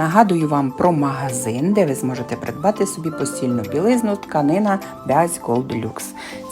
Нагадую вам про магазин, де ви зможете придбати собі постільну білизну тканина Baz Gold Lux.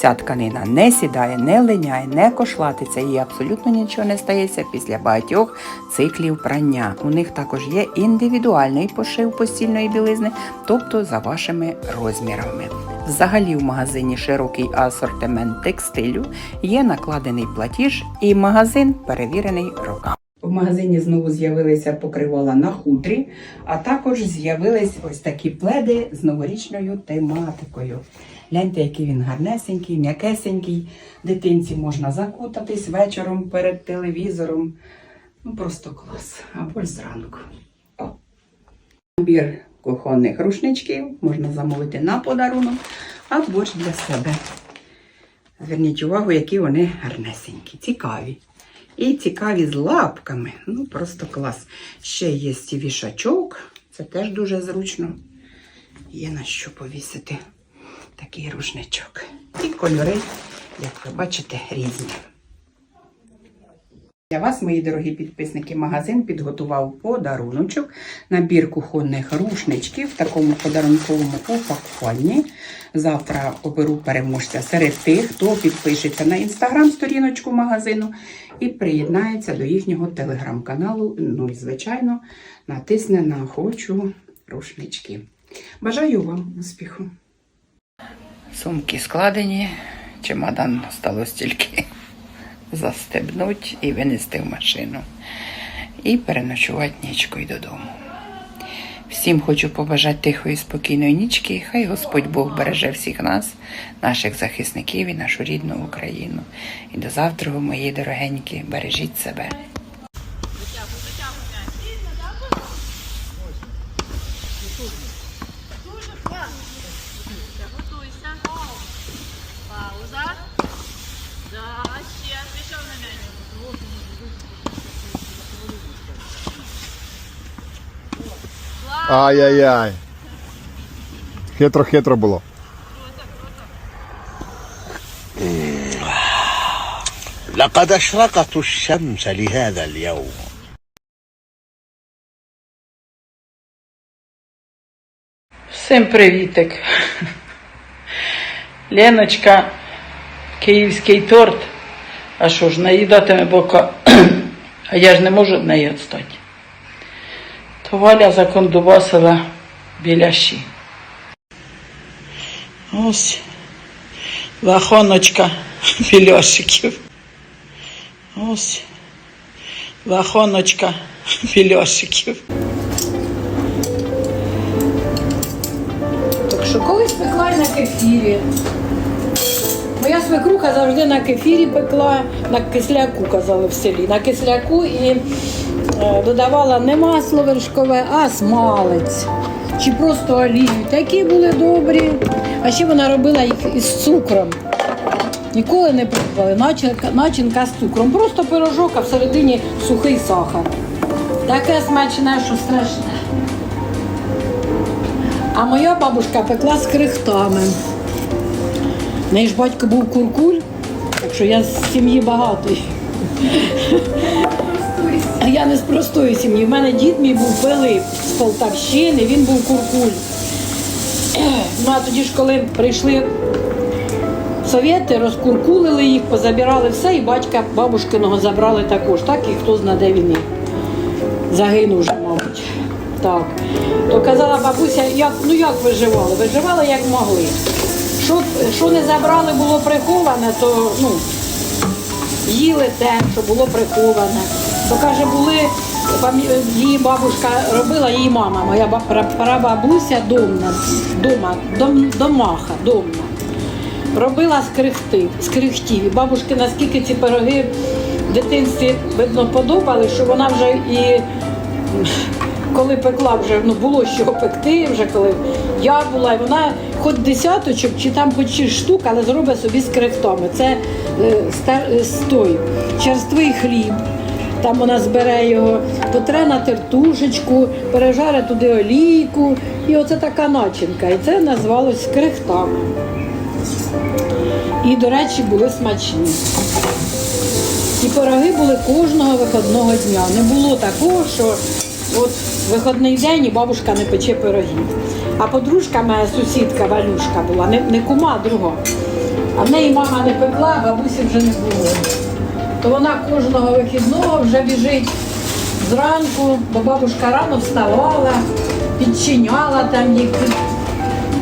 Ця тканина не сідає, не линяє, не кошлатиться, їй абсолютно нічого не стається після багатьох циклів прання. У них також є індивідуальний пошив постільної білизни, тобто за вашими розмірами. Взагалі в магазині широкий асортимент текстилю, є накладений платіж і магазин перевірений роками. В магазині знову з'явилися покривала на хутрі, а також з'явились ось такі пледи з новорічною тематикою. Гляньте, який він гарнесенький, м'якесенький. Дитинці можна закутатись вечором перед телевізором. Ну просто клас. Або ж зранку. О. Набір кухонних рушничків можна замовити на подарунок або ж для себе. Зверніть увагу, які вони гарнесенькі, цікаві. І цікаві з лапками. Ну, просто клас. Ще є вішачок. Це теж дуже зручно. Є на що повісити такий рушничок. І кольори, як ви бачите, різні. Для вас, мої дорогі підписники, магазин підготував подаруночок, набір кухонних рушничків в такому подарунковому упакуванні. Завтра оберу переможця серед тих, хто підпишеться на інстаграм-сторіночку магазину і приєднається до їхнього телеграм-каналу. Ну і, звичайно, натисне на хочу рушнички. Бажаю вам успіху! Сумки складені, чемодан осталось тільки застебнуть і винести в машину. І переночувати нічкою додому. Всім хочу побажати тихої, спокійної нічки. Хай Господь Бог береже всіх нас, наших захисників і нашу рідну Україну. І до завтра, мої дорогенькі, бережіть себе. Готуйся. Пауза. Да, ще. Пішов на мене. Ай-яй-яй. Хитро-хитро було. لقد أشرقت الشمس لهذا اليوم Всім привітик. Леночка, київський торт. А що ж, наїдатиме бока, а я ж не можу від неї відстати. То закондубасила біляші. Ось лахоночка біляшиків. Ось лахоночка біляшиків. Так що колись пекла на кефірі. Моя свекруха завжди на кефірі пекла, на кисляку казали в селі. На кисляку і е, додавала не масло вершкове, а смалець. Чи просто олію. Такі були добрі. А ще вона робила їх із цукром. Ніколи не пробували. Начинка, начинка з цукром. Просто пирожок, а всередині сухий сахар. Таке смачне, що страшне. А моя бабушка пекла з крихтами. Неї ж батько був куркуль, так що я з сім'ї багатої. А я не з простої сім'ї. У мене дід мій був Пилип з Полтавщини, він був куркуль. Ну а тоді ж, коли прийшли совєти, розкуркулили їх, позабирали все, і батька бабушкиного забрали також, так і хто зна, де він. Загинув вже, мабуть. Так. То казала бабуся, як, ну як виживали? Виживали як могли. Що, що не забрали, було приховане, то ну, їли те, що було приховане. То каже, були, її бабушка робила, її мама, моя ба- прабабуся домна, дома, дом, домаха, домна. Робила з крихтів. Бабушки наскільки ці пироги в дитинстві видно подобали, що вона вже і коли пекла вже ну, було чого пекти, вже коли я була, і вона хоч десяточок, чи там хоч шість штук, але зробить собі з крихтами. Це е, стар, е, з черствий хліб. Там вона збере його, потре на тертушечку, пережаре туди олійку. І оце така начинка. І це назвалось крихтами. І, до речі, були смачні. І пироги були кожного виходного дня. Не було такого, що от виходний день і бабушка не пече пирогів. А подружка моя сусідка Валюшка була, не, не кума, а друга. А в неї мама не пекла, бабусі вже не було. То вона кожного вихідного вже біжить зранку, бо бабушка рано вставала, підчиняла там їх,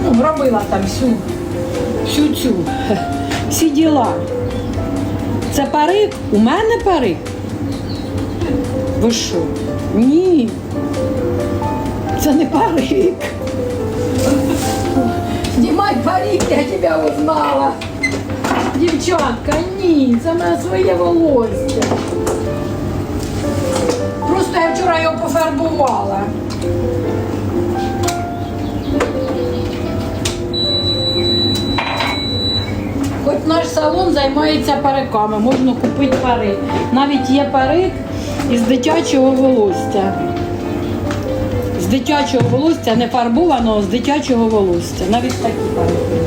ну, робила там всю, всю цю, всі діла. Це парик? У мене парик? Ви що? Ні. Це не парик. Знімай парик, я тебе узнала. Дівчатка, ні, це мене своє волосся. Просто я вчора його пофарбувала. Хоч наш салон займається париками, можна купити парик. Навіть є парик із дитячого волосся. З дитячого волосся, не фарбованого, з дитячого волосся. Навіть такі парики.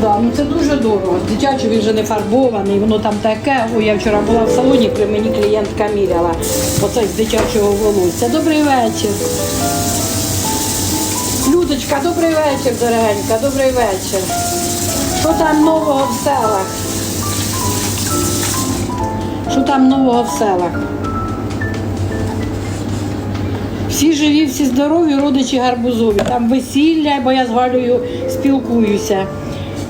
Да, ну це дуже дорого. З дитячого він вже не фарбований, воно там таке. Ой, я вчора була в салоні, коли мені клієнтка міряла. Оце з дитячого волосся. Добрий вечір. Людочка, добрий вечір, дорогенька, добрий вечір. Що там нового в селах? Що там нового в селах? Всі живі, всі здорові, родичі гарбузові. Там весілля, бо я з Галею спілкуюся.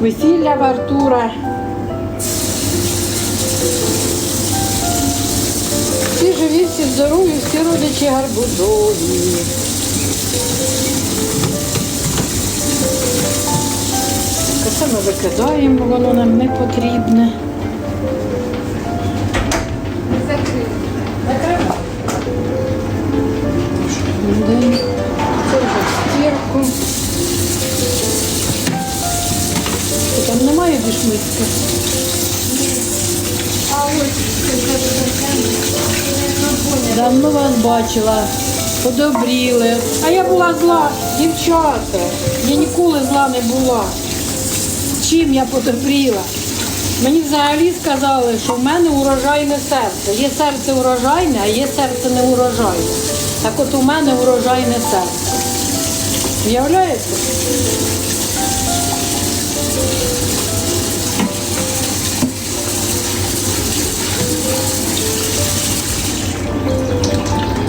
Весілля в Артура. Всі живі, всі здорові, всі родичі гарбузові. Це ми викидаємо, воно нам не потрібне. Закривай. День. Це вже стірку. Там немає більш миски? Давно вас бачила, подобріли. А я була зла, дівчата. Я ніколи зла не була. Чим я подобріла? Мені взагалі сказали, що в мене урожайне серце. Є серце урожайне, а є серце не урожайне. Так от у мене урожайне серце. Уявляєте?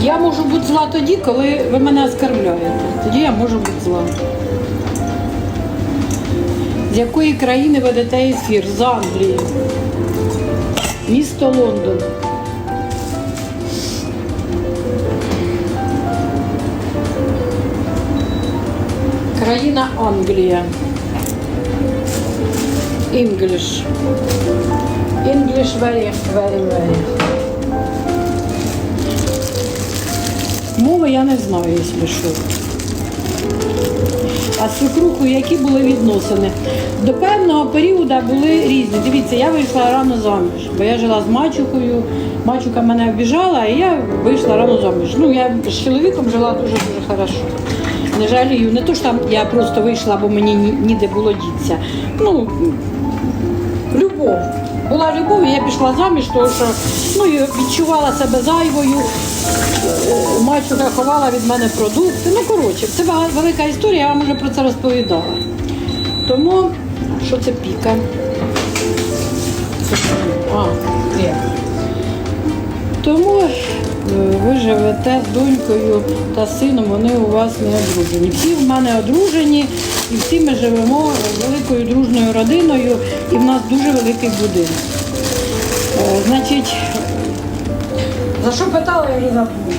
Я можу бути зла тоді, коли ви мене оскарбляєте. Тоді я можу бути зла. З якої країни ведете ефір? З Англії. Місто Лондон. Країна Англія. English. English very, very, very. Мови я не знаю, якщо що. А з свекрухою які були відносини? До певного періоду були різні. Дивіться, я вийшла рано заміж, бо я жила з мачухою. Мачука мене обіжала, і я вийшла рано заміж. Ну, я з чоловіком жила дуже-дуже хорошо. Не жалію, не то що там я просто вийшла, бо мені ні- ніде було дітися. Ну, любов. Була любов, і я пішла заміж, тому що ну, і відчувала себе зайвою. Е, Мачуха ховала від мене продукти. Ну, коротше, це велика історія, я вам вже про це розповідала. Тому, що це піка? А. Тому ви живете з донькою та сином, вони у вас не одружені. Всі в мене одружені, і всі ми живемо великою дружною родиною, і в нас дуже великий будинок. Е, Значить, за що питала, я вже забула.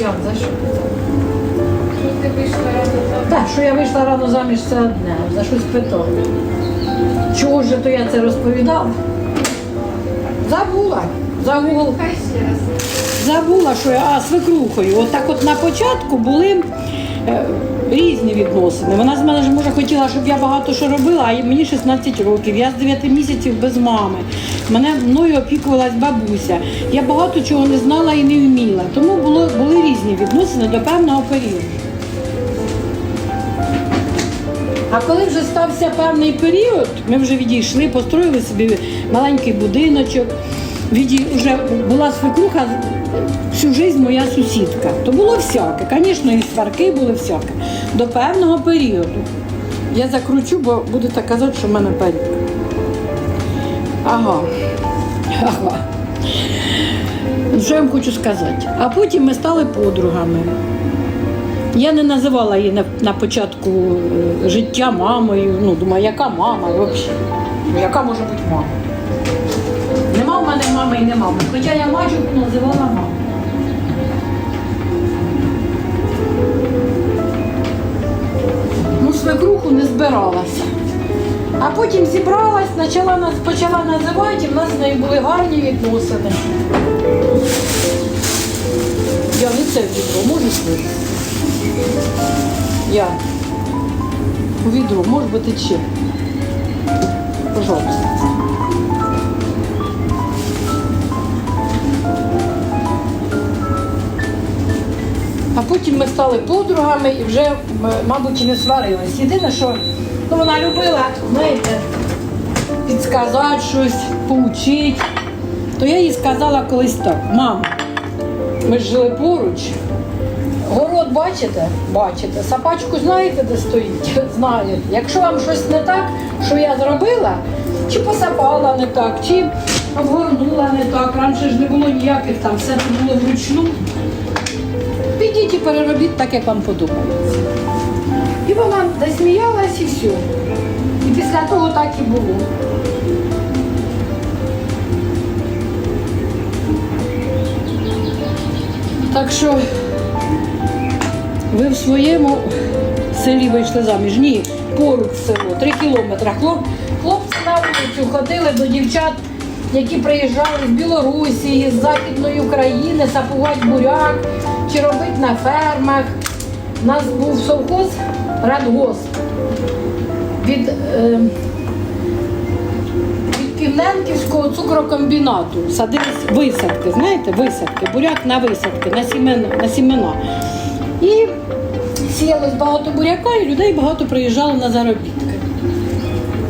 Як, за що питала? Так, що я вийшла рано заміж, це одне, за щось питала. Чого ж то я це розповідала? Забула. Забула. Забула, що я а, свекрухою. От так от на початку були е, різні відносини. Вона з мене ж може хотіла, щоб я багато що робила, а мені 16 років. Я з 9 місяців без мами. Мене мною опікувалась бабуся. Я багато чого не знала і не вміла. Тому було, були різні відносини до певного періоду. А коли вже стався певний період, ми вже відійшли, построїли собі маленький будиночок. Віді... Вже була свекруха всю життя моя сусідка. То було всяке. Звісно, і сварки були всяке. До певного періоду. Я закручу, бо будете казати, що в мене період. Ага. Ага. Що я вам хочу сказати? А потім ми стали подругами. Я не називала її на, на початку е, життя мамою. Ну, думаю, яка мама взагалі? Ну, яка може бути мама? Мами і нема. мами. Хоча я мачуху називала мамою. Ну, свекруху не збиралася. А потім зібралась, почала нас почала називати, і в нас з нею були гарні відносини. Я не це відро, можеш вийти? Я. У відро, може бути ще. Пожалуйста. А потім ми стали подругами і вже, мабуть, і не сварились. Єдине, що ну, вона любила, знаєте, підсказати щось, поучити. То я їй сказала колись так, мама, ми ж жили поруч. Город бачите? Бачите. Сапачку знаєте, де стоїть? Знаю. Якщо вам щось не так, що я зробила, чи посапала не так, чи обгорнула не так. Раніше ж не було ніяких там, все було вручну. Підіть і переробіть так, як вам подобається. І вона засміялась і все. І після того так і було. Так що ви в своєму селі вийшли заміж? Ні, поруч село, три кілометри. Хлоп, хлопці на вулицю ходили до дівчат, які приїжджали з Білорусі, з Західної України, сапувати буряк чи робити на фермах. У нас був совхоз радгосп від, е, Півненківського цукрокомбінату. Садились висадки, знаєте, висадки, буряк на висадки, на сімена. На сімена. І сіялось багато буряка, і людей багато приїжджало на заробітки.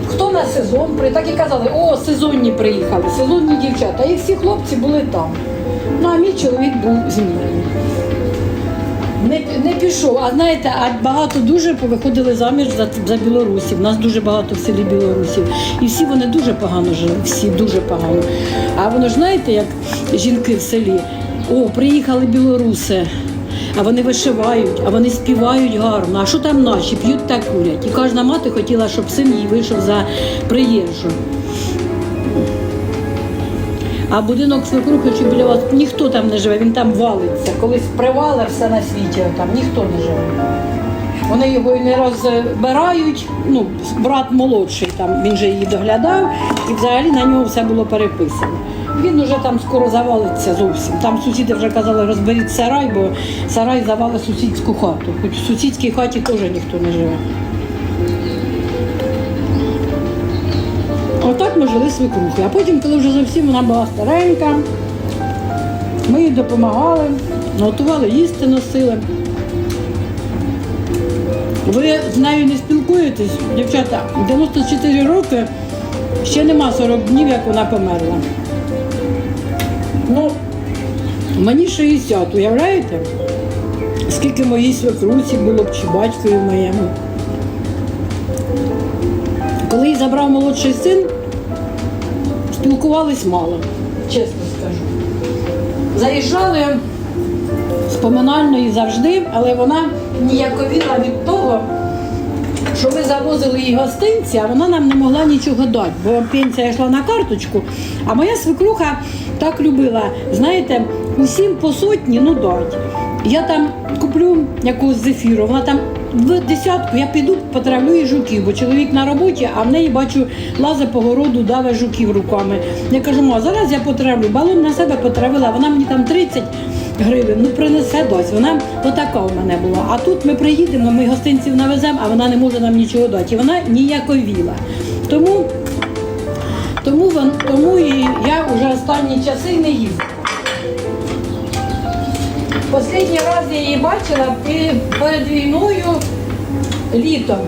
Хто на сезон, при так і казали, о, сезонні приїхали, сезонні дівчата. І всі хлопці були там. Ну, а мій чоловік був зі мною. Не, не пішов. А знаєте, а багато дуже повиходили заміж за, за білорусів. Нас дуже багато в селі білорусів. І всі вони дуже погано жили, всі дуже погано. А воно ж знаєте, як жінки в селі, о, приїхали білоруси. А вони вишивають, а вони співають гарно. А що там наші? П'ють та курять. І кожна мати хотіла, щоб син їй вийшов за приїжджу. А будинок свекрухи чи біля вас ніхто там не живе, він там валиться. Колись привали все на світі, там ніхто не живе. Вони його і не розбирають. Ну, брат молодший там, він же її доглядав, і взагалі на нього все було переписано. Він уже там скоро завалиться зовсім. Там сусіди вже казали, розберіть сарай, бо сарай завалить сусідську хату. Хоч в сусідській хаті теж ніхто не живе. Отак ми жили свекрухи. А потім, коли вже зовсім вона була старенька, ми їй допомагали, готували їсти, носили. Ви з нею не спілкуєтесь, дівчата, 94 роки, ще нема 40 днів, як вона померла. Ну, мені 60, уявляєте? Скільки моїй свекруці було б чи батькові моєму. Коли її забрав молодший син, спілкувались мало, чесно скажу. Заїжджали з поминальної завжди, але вона ніяковіла від того, що ми завозили їй гостинці, а вона нам не могла нічого дати, бо пенсія йшла на карточку. А моя свекруха так любила, знаєте, усім по сотні, ну дать. Я там куплю якогось зефіру, вона там в десятку я піду потравлю і жуків, бо чоловік на роботі, а в неї бачу лазе по городу, даве жуків руками. Я кажу, ма, зараз я потравлю. Балон на себе потравила, вона мені там 30 гривень, ну принесе дось. Вона отака у мене була. А тут ми приїдемо, ми гостинців навеземо, а вона не може нам нічого дати. І вона ніяковіла. Тому, тому, тому і я вже останні часи не їздила. Останній раз я її бачила перед війною літом.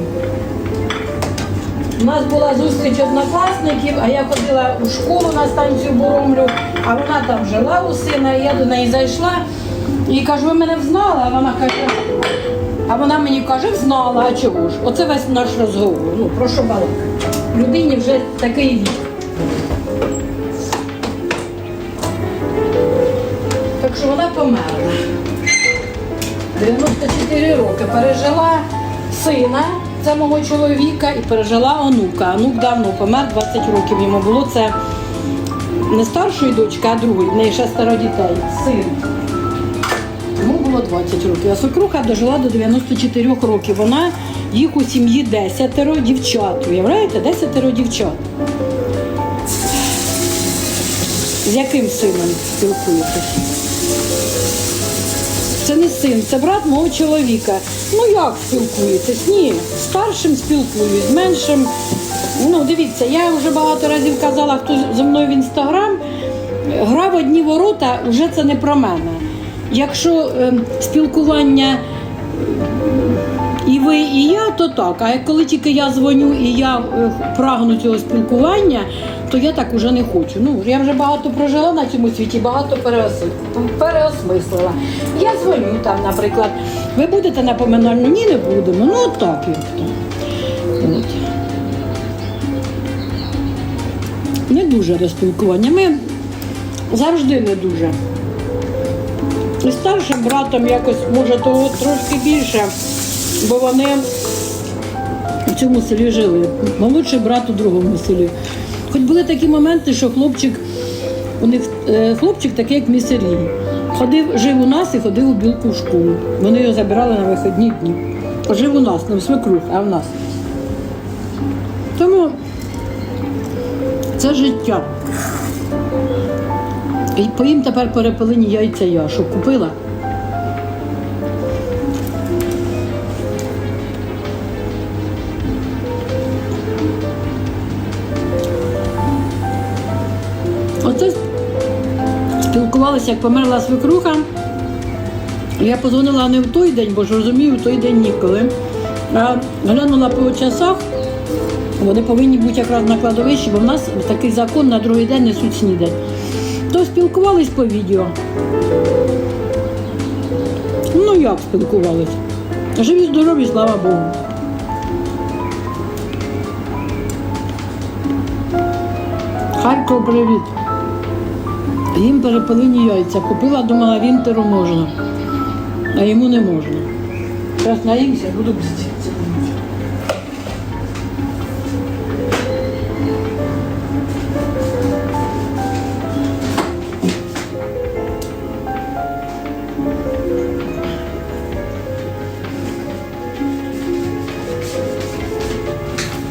У нас була зустріч однокласників, а я ходила у школу на станцію Боромлю, а вона там жила у сина, я до неї зайшла і кажу, ви мене взнали? А вона каже, а вона мені каже, взнала, а чого ж? Оце весь наш розговор. Ну, про що балакати? Людині вже такий вік. Так що вона померла. 94 роки пережила сина, це мого чоловіка, і пережила онука. Онук давно помер, 20 років йому було. Це не старшої дочки, а другої. В неї шестеро дітей. Син. Йому було 20 років. А свекруха дожила до 94 років. Вона їх у сім'ї десятеро дівчат. Уявляєте, десятеро дівчат. З яким сином спілкуєтесь? Це не син, це брат мого чоловіка. Ну як спілкуєтесь? Ні, з старшим спілкуюсь, меншим. Ну, дивіться, я вже багато разів казала, хто зі мною в інстаграм, гра в одні ворота вже це не про мене. Якщо ем, спілкування і ви, і я, то так. А коли тільки я дзвоню і я е, прагну цього спілкування, то я так уже не хочу. Ну, я вже багато прожила на цьому світі, багато переосмислила. Я дзвоню там, наприклад, ви будете на поминальну? Ні, не будемо. Ну, от так то. От. Не дуже до спілкування. Ми завжди не дуже. І старшим братом якось, може, того трошки більше, бо вони в цьому селі жили. Молодший брат у другому селі. Хоч були такі моменти, що хлопчик, у них е, хлопчик такий, як мій Сергій. Ходив, жив у нас і ходив у білку в школу. Вони його забирали на вихідні дні. Жив у нас, не в свекрух, а в нас. Тому це життя. І поїм тепер перепелині яйця я, що купила. Спілкувалися, як померла свекруха. Я позвонила не в той день, бо ж розумію, в той день ніколи. А глянула по часах, вони повинні бути якраз на кладовищі, бо в нас такий закон на другий день несуть снідать. То спілкувались по відео. Ну як спілкувались? Живі, здорові, слава Богу. Харків, привіт. Їм перепелині яйця. Купила, думала, вінтеру можна, а йому не можна. Зараз наїмся, буду бздітися.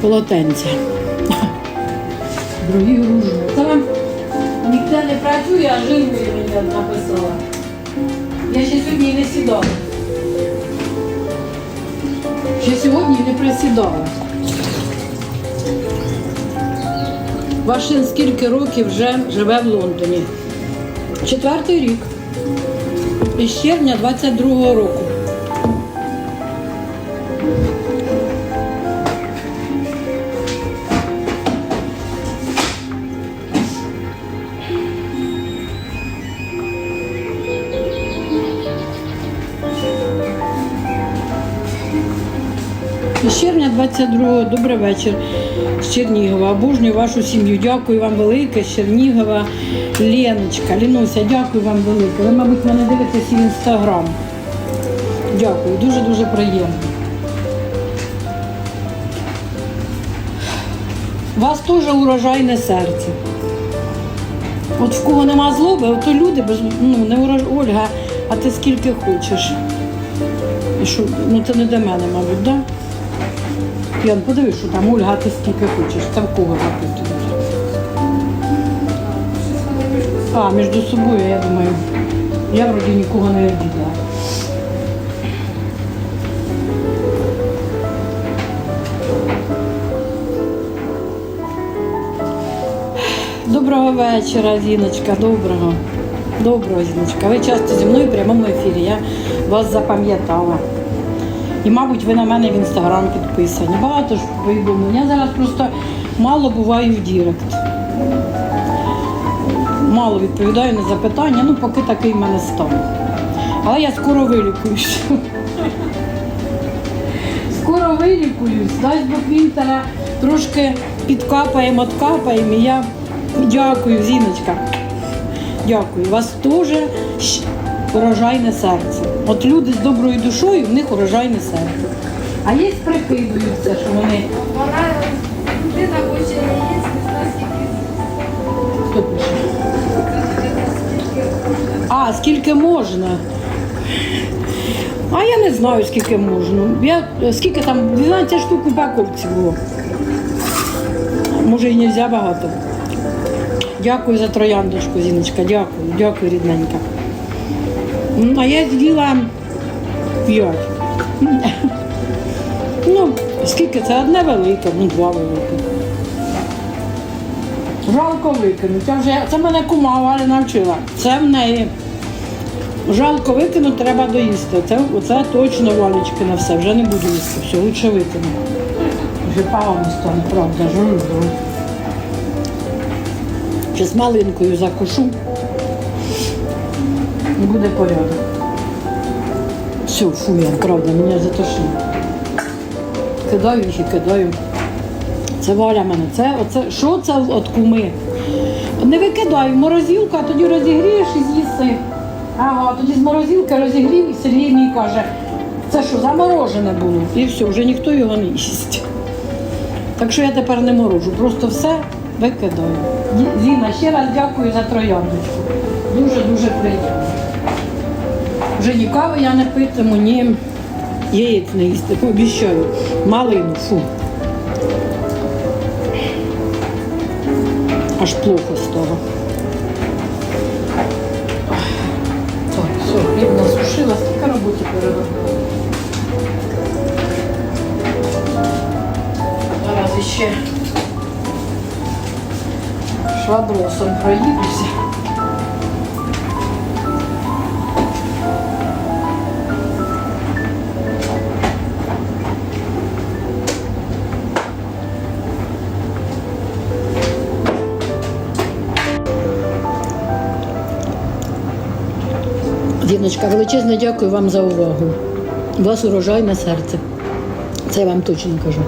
Полотенця. Другі гружу. Ніде не працює, а жінка мені написала. Я ще сьогодні не сідала. Ще сьогодні не присідала. Ваш син скільки років вже живе в Лондоні? Четвертий рік. Із червня 22-го року. 22-го, добрий вечір з Чернігова. Обожнюю вашу сім'ю. Дякую вам велике з Чернігова. Леночка, Лінуся, дякую вам велике. Ви, мабуть, мене дивитесь в інстаграм. Дякую, дуже-дуже приємно. У вас теж урожайне серце. От в кого нема злоби, то люди без ну, не урож... Ольга, а ти скільки хочеш. Що, ну це не до мене, мабуть, да? Ян, подивись, що там Ольга, ти скільки хочеш, це в кого запитують. А, між собою, я думаю, я вроді нікого не обідала. Доброго вечора, Зіночка, доброго. Доброго, Зіночка. Ви часто зі мною в прямому ефірі. Я вас запам'ятала. І, мабуть, ви на мене в інстаграм підписані. Багато ж повідомлень. Я зараз просто мало буваю в Дірект. Мало відповідаю на запитання, ну поки такий в мене стан. Але я скоро вилікуюсь. Скоро вилікуюсь. Дасть Бог Вінтера трошки підкапаємо, откапаємо. І я дякую, Зіночка. Дякую. Вас щ- урожайне серце. От люди з доброю душою, в них урожайне серце. А є прикидуються, що вони. Дитина хоче Хто пише? А, скільки можна? А я не знаю, скільки можна. Я, скільки там, 12 штук у пакольці було. Може і не можна багато. Дякую за трояндочку, Зіночка, дякую, дякую, рідненька. М, А я з'їла п'ять. Ну, скільки це? Одне велике, ну два велике. Жалко викинути. Вже, це мене кума Валя навчила. Це в неї. Жалко викинути, треба доїсти. Це, оце точно Валічки на все. Вже не буду їсти. Все, лучше викину. Вже погано стане, правда, жую. Ще з малинкою закушу. Буде порядок. Все, фу, я, правда, мене затошнило. Кидаю їх і кидаю. Це Валя мене. Це оце, що це от куми? Не викидай в морозилку, а тоді розігрієш і з'їси. Ага, тоді з морозилки розігрів і Сергій мені каже, це що, заморожене було? І все, вже ніхто його не їсть. Так що я тепер не морожу, просто все викидаю. Зіна, ще раз дякую за трояндочку. Дуже-дуже приємно. Вже ні кави я не питиму, ні яєць не їсти, обіщаю. Малину, фу. Аж плохо стало. Так, все, хліб насушила, скільки роботи переробила. Зараз іще швабросом проїдуся. Діночка, величезне дякую вам за увагу. У вас урожайне серце. Це я вам точно кажу.